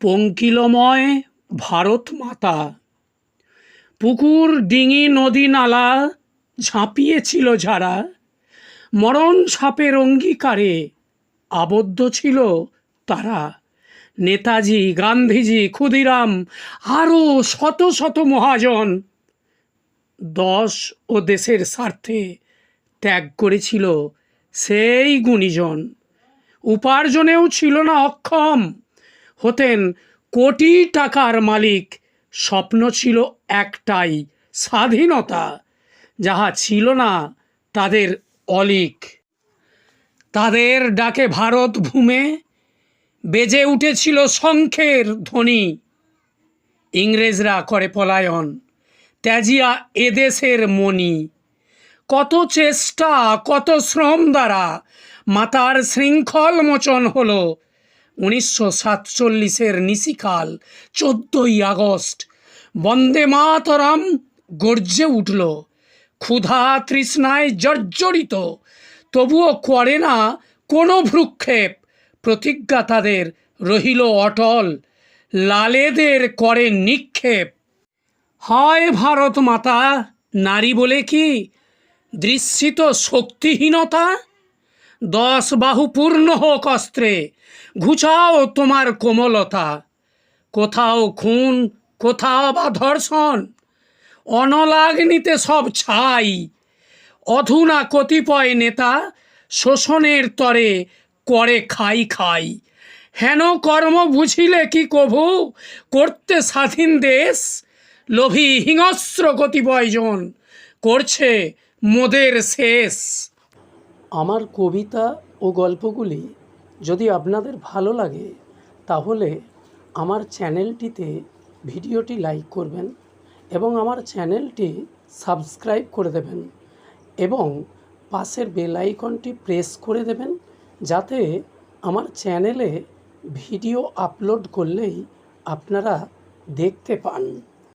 পঙ্কিলময় ভারত মাতা। পুকুর, ডিঙি, নদী নালা ঝাঁপিয়েছিল যারা মরণ সাপের অঙ্গীকারে আবদ্ধ ছিল তারা। নেতাজি, গান্ধীজি, ক্ষুদিরাম, আরও শত শত মহাজন দশ ও দেশের স্বার্থে ত্যাগ করেছিল সেই গুণীজন। উপার্জনেও ছিল না অক্ষম। হতেন কোটি টাকার মালিক। স্বপ্ন ছিল একটাই, স্বাধীনতা। যাহা ছিল না, তাদের অলিক। তাদের ডাকে ভারত ভূমে, বেজে উঠেছিল শঙ্খের ধ্বনি। ইংরেজরা করে পলায়ন, ত্যাজিয়া এদেশের মণি। কত চেষ্টা, কত শ্রম দ্বারা মাতার শৃঙ্খল মোচন হলো। উনিশশো সাতচল্লিশের নিশিকাল, চোদ্দোই আগস্ট, বন্দে মাতরম গর্জে উঠল। ক্ষুধা তৃষ্ণায় জর্জরিত, তবুও করে না কোনো ভ্রুক্ষেপ। প্রতিজ্ঞা তাদের রহিল অটল, লালেদের করে নিক্ষেপ। হয় ভারত মাতা, নারী বলে কি? দৃশ্যিত শক্তিহীনতা? দশ বাহু পূর্ণ হোক অস্ত্রে, ঘুচাও তোমার কোমলতা। কোথাও খুন, কোথাও বা ধর্ষণ, অনলাগ্নিতে সব ছাই। অধুনা কতিপয় নেতা শোষণের তরে করে খাই খাই। হেন কর্ম বুঝিলে কি কভু? করতে স্বাধীন দেশ, লোভী হিংস্র কতিপয়জন করছে মোদের শেষ। আমার কবিতা ও গল্পগুলি যদি আপনাদের ভালো লাগে, তাহলে আমার চ্যানেলটিতে ভিডিওটি লাইক করবেন এবং আমার চ্যানেলটি সাবস্ক্রাইব করে দেবেন এবং পাশের বেল আইকনটি প্রেস করে দেবেন যাতে আমার চ্যানেলে ভিডিও আপলোড করলেই আপনারা দেখতে পান।